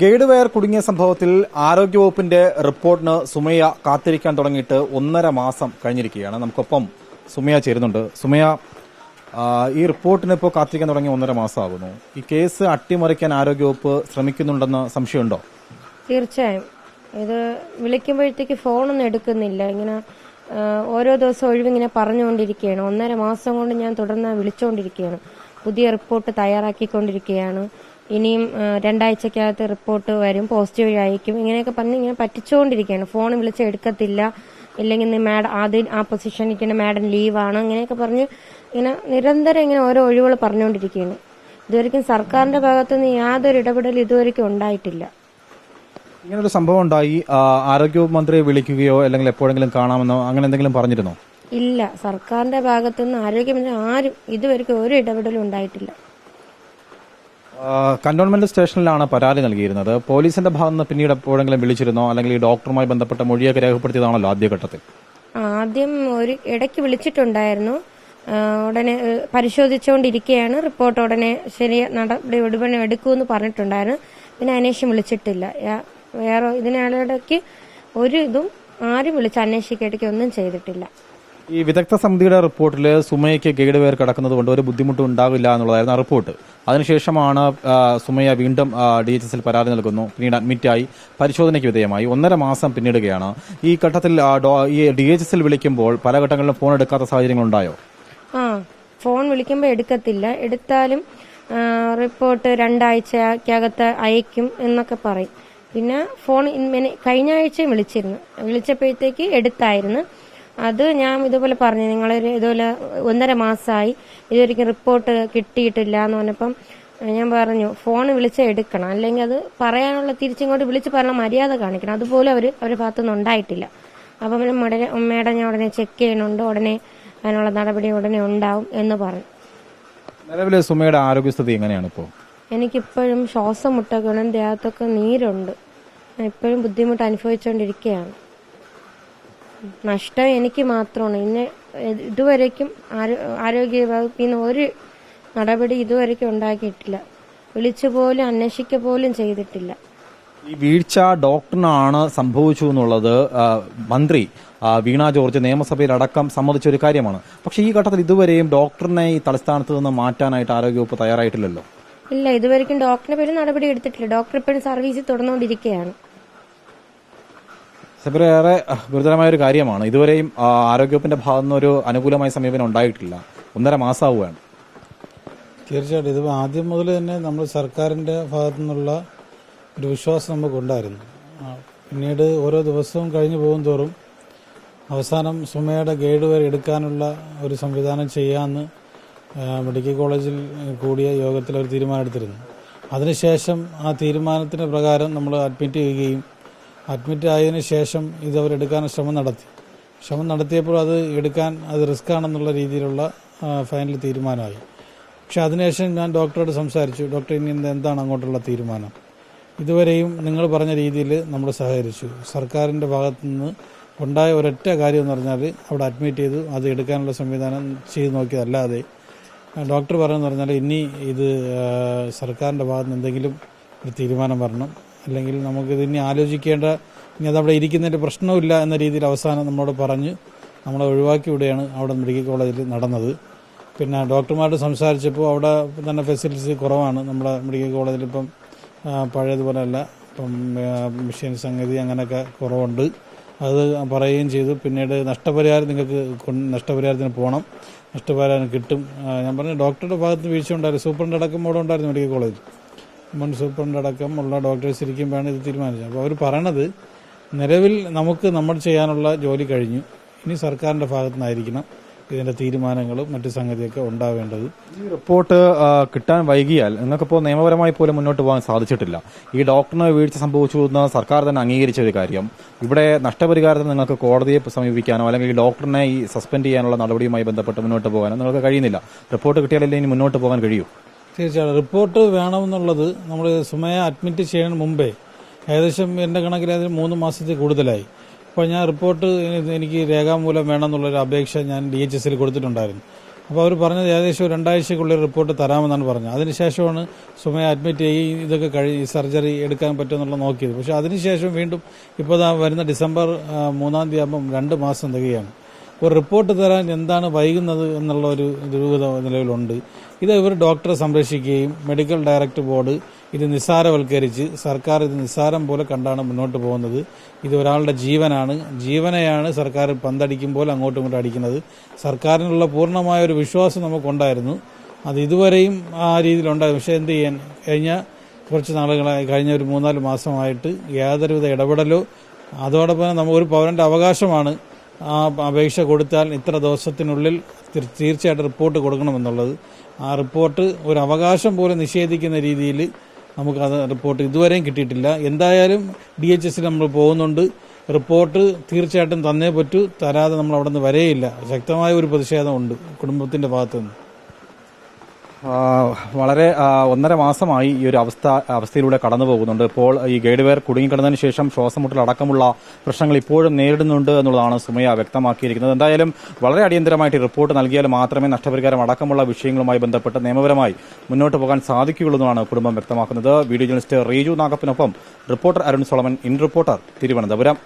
Guide wire കുടുങ്ങിയ സംഭവത്തിൽ ആരോഗ്യവകുപ്പിന്റെ റിപ്പോർട്ടിന് സുമയ കാത്തിരിക്കാൻ തുടങ്ങിയിട്ട് ഒന്നര മാസം കഴിഞ്ഞിരിക്കുകയാണ്. നമുക്കൊപ്പം സുമയ ചേരുന്നുണ്ട്. സുമയ ഈ റിപ്പോർട്ടിന് ഇപ്പോൾ കാത്തിരിക്കാൻ തുടങ്ങി ഒന്നര മാസമാകുന്നു. ഈ കേസ് അട്ടിമറിക്കാൻ ആരോഗ്യവകുപ്പ് ശ്രമിക്കുന്നുണ്ടെന്ന് സംശയമുണ്ടോ? തീർച്ചയായും. ഇത് വിളിക്കുമ്പോഴത്തേക്ക് ഫോണൊന്നും എടുക്കുന്നില്ല. ഇങ്ങനെ ഓരോ ദിവസം ഒഴിവിങ്ങനെ പറഞ്ഞുകൊണ്ടിരിക്കുകയാണ്. ഒന്നര മാസം കൊണ്ട് ഞാൻ തുടർന്ന് വിളിച്ചുകൊണ്ടിരിക്കുകയാണ് പുതിയ റിപ്പോർട്ട് തയ്യാറാക്കിക്കൊണ്ടിരിക്കുകയാണ്. ഇനിയും രണ്ടാഴ്ചക്കകത്ത് റിപ്പോർട്ട് വരും പോസിറ്റീവ് അയക്കും ഇങ്ങനെയൊക്കെ പറഞ്ഞ് ഇങ്ങനെ പറ്റിച്ചുകൊണ്ടിരിക്കുകയാണ് ഫോൺ വിളിച്ച് എടുക്കത്തില്ല. ഇല്ലെങ്കിൽ ഇന്ന് മാഡം ആദ്യം ആ പൊസിഷനിൽ ഇരിക്കുന്ന മാഡം ലീവാണ്. ഇങ്ങനെയൊക്കെ പറഞ്ഞ് ഇങ്ങനെ നിരന്തരം ഇങ്ങനെ ഓരോ ഒഴിവുകൾ പറഞ്ഞുകൊണ്ടിരിക്കുകയാണ് ഇതുവരെയ്ക്കും സർക്കാരിന്റെ ഭാഗത്തുനിന്ന് യാതൊരു ഇടപെടലും ഇതുവരെയ്ക്കും ഉണ്ടായിട്ടില്ല. ഇങ്ങനൊരു സംഭവം ഉണ്ടായി. ആരോഗ്യമന്ത്രിയെ വിളിക്കുകയോ അല്ലെങ്കിൽ എപ്പോഴെങ്കിലും കാണാമെന്നോ അങ്ങനെ എന്തെങ്കിലും പറഞ്ഞിരുന്നോ? ഇല്ല. സർക്കാരിന്റെ ഭാഗത്തുനിന്ന് ആരോഗ്യമന്ത്രി ആരും ഇതുവരെയ്ക്കും ഒരു ഇടപെടലും ഉണ്ടായിട്ടില്ല. കന്റോൺമെന്റ് സ്റ്റേഷനിലാണ് പരാതി നൽകിയിരുന്നത്. പോലീസിന്റെ ഭാഗത്ത് പിന്നീട് എപ്പോഴെങ്കിലും വിളിച്ചിരുന്നോ? അല്ലെങ്കിൽ ഈ ഡോക്ടറുമായി ബന്ധപ്പെട്ട മൊഴിയൊക്കെ രേഖപ്പെടുത്തിയതാണല്ലോ ആദ്യഘട്ടത്തിൽ? ആദ്യം ഒരു ഇടയ്ക്ക് വിളിച്ചിട്ടുണ്ടായിരുന്നു. ഉടനെ പരിശോധിച്ചുകൊണ്ടിരിക്കുകയാണ്. റിപ്പോർട്ട് ഉടനെ ശരി നടപടി ഉടനെ എടുക്കുമെന്ന് പറഞ്ഞിട്ടുണ്ടായിരുന്നു. പിന്നെ അന്വേഷണം വിളിച്ചിട്ടില്ല. വേറെ ഇതിനിടയ്ക്ക് ഒരു ഇതും ആരും വിളിച്ച് അന്വേഷിക്കേണ്ടിക്ക് ഒന്നും ചെയ്തിട്ടില്ല. ഈ വിദഗ്ധ സമിതിയുടെ റിപ്പോർട്ടിൽ സുമയ്ക്ക് ഗൈഡ് വെയർ കിടക്കുന്നത് കൊണ്ട് ഒരു ബുദ്ധിമുട്ടും ഉണ്ടാവില്ല എന്നുള്ളതായിരുന്നു ആ റിപ്പോർട്ട്. അതിനുശേഷമാണ് സുമയ വീണ്ടും ഡി എച്ച് എസിൽ പരാതി നൽകുന്നു. പിന്നീട് അഡ്മിറ്റായി പരിശോധനയ്ക്ക് വിധേയമായി. ഒന്നര മാസം പിന്നിടുകയാണ്. ഈ ഘട്ടത്തിൽ ഈ ഡി എച്ച് എസിൽ വിളിക്കുമ്പോൾ പല ഘട്ടങ്ങളിലും ഫോൺ എടുക്കാത്ത സാഹചര്യങ്ങളുണ്ടായോ? ആ ഫോൺ വിളിക്കുമ്പോൾ എടുക്കത്തില്ല. എടുത്താലും റിപ്പോർട്ട് രണ്ടാഴ്ചക്കകത്ത് അയക്കും എന്നൊക്കെ പറയും. പിന്നെ ഫോൺ കഴിഞ്ഞ ആഴ്ചയും വിളിച്ചിരുന്നു. വിളിച്ചപ്പോഴത്തേക്ക് എടുത്തായിരുന്നു. അത് ഞാൻ ഇതുപോലെ പറഞ്ഞു. നിങ്ങളൊരു ഇതുപോലെ ഒന്നര മാസമായി ഇതുവരെയ്ക്കും റിപ്പോർട്ട് കിട്ടിയിട്ടില്ല എന്ന് പറഞ്ഞപ്പം ഞാൻ പറഞ്ഞു ഫോൺ വിളിച്ച് എടുക്കണം. അല്ലെങ്കിൽ അത് പറയാനുള്ള തിരിച്ചിങ്ങോട്ട് വിളിച്ച് പറഞ്ഞ മര്യാദ കാണിക്കണം. അതുപോലെ അവർ അവരുടെ ഭാഗത്തുനിന്ന് ഉണ്ടായിട്ടില്ല. അപ്പം ഉടനെ മേഡം ഞാൻ ഉടനെ ചെക്ക് ചെയ്യണുണ്ട് ഉടനെ അതിനുള്ള നടപടി ഉടനെ ഉണ്ടാവും എന്ന് പറഞ്ഞു. നിലവിലെ സുമയുടെ ആരോഗ്യസ്ഥിതി എങ്ങനെയാണ് ഇപ്പോൾ എനിക്കിപ്പോഴും ശ്വാസം മുട്ടക്കണം ദേഹത്തൊക്കെ നീരുണ്ട്. ഇപ്പോഴും ബുദ്ധിമുട്ട് അനുഭവിച്ചുകൊണ്ടിരിക്കുകയാണ് നഷ്ടം എനിക്ക് മാത്രമാണ്. ഇന്നെ ഇതുവരേക്കും ആരോഗ്യ വകുപ്പിൽ നിന്ന് ഒരു നടപടി ഇതുവരേക്കും ഉണ്ടാക്കിയിട്ടില്ല. വിളിച്ചു പോലും അന്വേഷിക്ക പോലും ചെയ്തിട്ടില്ല. ഈ വീഴ്ച ഡോക്ടറിനാണ് സംഭവിച്ചു എന്നുള്ളത് മന്ത്രി വീണ ജോർജ് നിയമസഭയിൽ അടക്കം സമ്മതിച്ച ഒരു കാര്യമാണ്. പക്ഷേ ഈ ഘട്ടത്തിൽ ഇതുവരെയും ഡോക്ടറിനെ ഈ തലസ്ഥാനത്ത് നിന്ന് മാറ്റാനായിട്ട് ആരോഗ്യവകുപ്പ് തയ്യാറായിട്ടില്ലല്ലോ? ഇല്ല ഇതുവരെയും ഡോക്ടറിനെ പേര് നടപടി എടുത്തിട്ടില്ല. ഡോക്ടർ ഇപ്പോഴും സർവീസ് തുടർന്നുകൊണ്ടിരിക്കുകയാണ്. ഏറെ ഗുരുതരമായ ഒരു കാര്യമാണ്. ഇതുവരെയും ആരോഗ്യവകുപ്പിന്റെ ഭാഗത്തു നിന്ന് ഒരു അനുകൂലമായ സമീപനം ഉണ്ടായിട്ടില്ല. ഒന്നര മാസമാവുകയാണ് തീർച്ചയായിട്ടും. ഇത് ആദ്യം മുതൽ തന്നെ നമ്മൾ സർക്കാരിന്റെ ഭാഗത്തു നിന്നുള്ള ഒരു വിശ്വാസം നമുക്കുണ്ടായിരുന്നു. പിന്നീട് ഓരോ ദിവസവും കഴിഞ്ഞു പോകും തോറും അവസാനം സുമയുടെ ഗൈഡ് വരെ എടുക്കാനുള്ള ഒരു സംവിധാനം ചെയ്യാമെന്ന് മെഡിക്കൽ കോളേജിൽ കൂടിയ യോഗത്തിൽ ഒരു തീരുമാനം എടുത്തിരുന്നു അതിനുശേഷം ആ തീരുമാനത്തിന്റെ പ്രകാരം നമ്മൾ അഡ്മിറ്റ് ചെയ്യുകയും അഡ്മിറ്റ് ആയതിനു ശേഷം ഇത് അവരെടുക്കാൻ ശ്രമം നടത്തി. ശ്രമം നടത്തിയപ്പോൾ അത് എടുക്കാൻ അത് റിസ്ക് ആണെന്നുള്ള രീതിയിലുള്ള ഫൈനൽ തീരുമാനമായി. പക്ഷെ അതിനുശേഷം ഞാൻ ഡോക്ടറോട് സംസാരിച്ചു ഡോക്ടർ ഇനി എന്താണ് അങ്ങോട്ടുള്ള തീരുമാനം? ഇതുവരെയും നിങ്ങൾ പറഞ്ഞ രീതിയിൽ നമ്മൾ സഹകരിച്ചു. സർക്കാരിന്റെ ഭാഗത്തു നിന്ന് ഉണ്ടായ ഒരൊറ്റ കാര്യം എന്ന് പറഞ്ഞാൽ അവിടെ അഡ്മിറ്റ് ചെയ്തു അത് എടുക്കാനുള്ള സംവിധാനം ചെയ്തു നോക്കിയതല്ലാതെ ഡോക്ടർ പറയുന്നത് പറഞ്ഞാൽ ഇനി ഇത് സർക്കാരിന്റെ ഭാഗത്ത് നിന്ന് എന്തെങ്കിലും ഒരു തീരുമാനം വരണം. അല്ലെങ്കിൽ നമുക്കിത് ഇനി ആലോചിക്കേണ്ട ഇനി അതവിടെ ഇരിക്കുന്നതിന്റെ പ്രശ്നമില്ല എന്ന രീതിയിൽ അവസാനം നമ്മളോട് പറഞ്ഞ് നമ്മളെ ഒഴിവാക്കി വിടുകയാണ് അവിടെ മെഡിക്കൽ കോളേജിൽ നടന്നത്. പിന്നെ ഡോക്ടർമാരോട് സംസാരിച്ചപ്പോൾ അവിടെ തന്നെ ഫെസിലിറ്റീസ് കുറവാണ്. നമ്മുടെ മെഡിക്കൽ കോളേജിൽ ഇപ്പം പഴയതുപോലെ അല്ല ഇപ്പം മെഷീൻ സംഗതി അങ്ങനെയൊക്കെ കുറവുണ്ട്. അത് പറയുകയും ചെയ്തു. പിന്നീട് നഷ്ടപരിഹാരം നിങ്ങൾക്ക് നഷ്ടപരിഹാരത്തിന് പോകണം നഷ്ടപരിഹാരം കിട്ടും. ഞാൻ പറഞ്ഞു ഡോക്ടറുടെ ഭാഗത്ത് വീഴ്ച ഉണ്ടായിരുന്നു സൂപ്രണ്ട് അടക്കം അവിടെ ഉണ്ടായിരുന്നു മെഡിക്കൽ കോളേജ്. മുൻ അടക്കം ഉള്ള ഡോക്ടേഴ്സ് ഇരിക്കുമ്പോഴാണ് ഇത് തീരുമാനിച്ചത്. അപ്പോൾ അവർ പറയണത് നിലവിൽ നമുക്ക് നമ്മൾ ചെയ്യാനുള്ള ജോലി കഴിഞ്ഞു. ഇനി സർക്കാരിന്റെ ഭാഗത്തു നിന്നായിരിക്കണം ഇതിന്റെ തീരുമാനങ്ങളും മറ്റു സംഗതിയൊക്കെ ഉണ്ടാവേണ്ടത്. ഈ റിപ്പോർട്ട് കിട്ടാൻ വൈകിയാൽ നിങ്ങൾക്കിപ്പോൾ നിയമപരമായി പോലും മുന്നോട്ട് പോകാൻ സാധിച്ചിട്ടില്ല. ഈ ഡോക്ടറിന് വീഴ്ച സംഭവിച്ചു എന്ന് സർക്കാർ തന്നെ അംഗീകരിച്ച ഒരു കാര്യം. ഇവിടെ നഷ്ടപരിഹാരത്തിന് നിങ്ങൾക്ക് കോടതിയെ സമീപിക്കാനോ അല്ലെങ്കിൽ ഈ ഡോക്ടറിനെ ഈ സസ്പെൻഡ് ചെയ്യാനുള്ള നടപടിയുമായി ബന്ധപ്പെട്ട് മുന്നോട്ട് പോകാനോ നിങ്ങൾക്ക് കഴിയുന്നില്ല. റിപ്പോർട്ട് കിട്ടിയാലല്ലേ ഇനി മുന്നോട്ട് പോകാൻ കഴിയൂ? തീർച്ചയായിട്ടും. റിപ്പോർട്ട് വേണമെന്നുള്ളത് നമ്മൾ സുമയെ അഡ്മിറ്റ് ചെയ്യുന്നതിന് മുമ്പേ ഏകദേശം എന്റെ കണക്കിൽ അതിന് മൂന്ന് മാസത്തിൽ കൂടുതലായി. അപ്പോൾ ഞാൻ റിപ്പോർട്ട് എനിക്ക് രേഖാമൂലം വേണമെന്നുള്ളൊരു അപേക്ഷ ഞാൻ ഡി എച്ച് എസിൽ കൊടുത്തിട്ടുണ്ടായിരുന്നു. അപ്പോൾ അവർ പറഞ്ഞത് ഏകദേശം രണ്ടാഴ്ചക്കുള്ളിൽ റിപ്പോർട്ട് തരാമെന്നാണ് പറഞ്ഞത്. അതിനുശേഷമാണ് സുമയ അഡ്മിറ്റ് ചെയ്യുക ഇതൊക്കെ കഴി ഈ സർജറി എടുക്കാൻ പറ്റുമെന്നുള്ള നോക്കിയത്. പക്ഷേ അതിനുശേഷം വീണ്ടും ഇപ്പോൾ വരുന്ന ഡിസംബർ മൂന്നാം തീയതി ആകുമ്പം രണ്ട് മാസം തികയാണ് ഒരു റിപ്പോർട്ട് തരാൻ എന്താണ് വൈകുന്നത് എന്നുള്ള ഒരു ദുരൂഹത നിലവിലുണ്ട്. ഇത് ഇവർ ഡോക്ടറെ സംരക്ഷിക്കുകയും മെഡിക്കൽ ഡയറക്ടർ ബോർഡ് ഇത് നിസ്സാരവൽക്കരിച്ച് സർക്കാർ ഇത് നിസ്സാരം പോലെ കണ്ടാണ് മുന്നോട്ട് പോകുന്നത്. ഇത് ഒരാളുടെ ജീവനാണ്. ജീവനെയാണ് സർക്കാർ പന്തടിക്കുമ്പോൾ അങ്ങോട്ടും ഇങ്ങോട്ടും അടിക്കുന്നത്. സർക്കാരിനുള്ള പൂർണമായ ഒരു വിശ്വാസം നമുക്കുണ്ടായിരുന്നു. അത് ഇതുവരെയും ആ രീതിയിലുണ്ടായിരുന്നു. പക്ഷേ എന്ത് ചെയ്യാൻ? കഴിഞ്ഞ കുറച്ച് നാളുകളായി കഴിഞ്ഞ ഒരു മൂന്നാൽ മാസമായിട്ട് യാതൊരുവിധ ഇടപെടലോ അതോടൊപ്പം നമുക്ക് ഒരു പൗരന്റെ അവകാശമാണ്. ആ അപേക്ഷ കൊടുത്താൽ ഇത്ര ദിവസത്തിനുള്ളിൽ തീർ- തീർച്ചയായിട്ടും റിപ്പോർട്ട് കൊടുക്കണമെന്നുള്ളത്. ആ റിപ്പോർട്ട് ഒരു അവകാശം പോലെ നിഷേധിക്കുന്ന രീതിയിൽ നമുക്കത് റിപ്പോർട്ട് ഇതുവരെയും കിട്ടിയിട്ടില്ല. എന്തായാലും ഡി എച്ച് എസിൽ നമ്മൾ പോകുന്നുണ്ട്. റിപ്പോർട്ട് തീർച്ചയായിട്ടും തന്നേ പറ്റൂ. തരാതെ നമ്മൾ അവിടെ നിന്ന് വരേയില്ല. ശക്തമായ ഒരു പ്രതിഷേധമുണ്ട് കുടുംബത്തിന്റെ ഭാഗത്തുനിന്ന്. വളരെ ഒന്നര മാസമായി ഈ ഒരു അവസ്ഥ അവസ്ഥയിലൂടെ കടന്നു പോകുന്നുണ്ട്. ഇപ്പോൾ ഈ ഗൈഡ് വെയർ കുടുങ്ങിക്കിടന്നതിന് ശേഷം ശ്വാസമുട്ടൽ അടക്കമുള്ള പ്രശ്നങ്ങൾ ഇപ്പോഴും നേരിടുന്നുണ്ട് എന്നുള്ളതാണ് സുമയ വ്യക്തമാക്കിയിരിക്കുന്നത്. എന്തായാലും വളരെ അടിയന്തരമായിട്ട് റിപ്പോർട്ട് നൽകിയാൽ മാത്രമേ നഷ്ടപരിഹാരം അടക്കമുള്ള വിഷയങ്ങളുമായി ബന്ധപ്പെട്ട് നിയമപരമായി മുന്നോട്ട് പോകാൻ സാധിക്കുകയുള്ളൂ എന്നാണ് കുടുംബം വ്യക്തമാക്കുന്നത്. Video journalist Reeju നാഗപ്പിനൊപ്പം reporter Arun Solomon in reporter Thiruvananthapuram.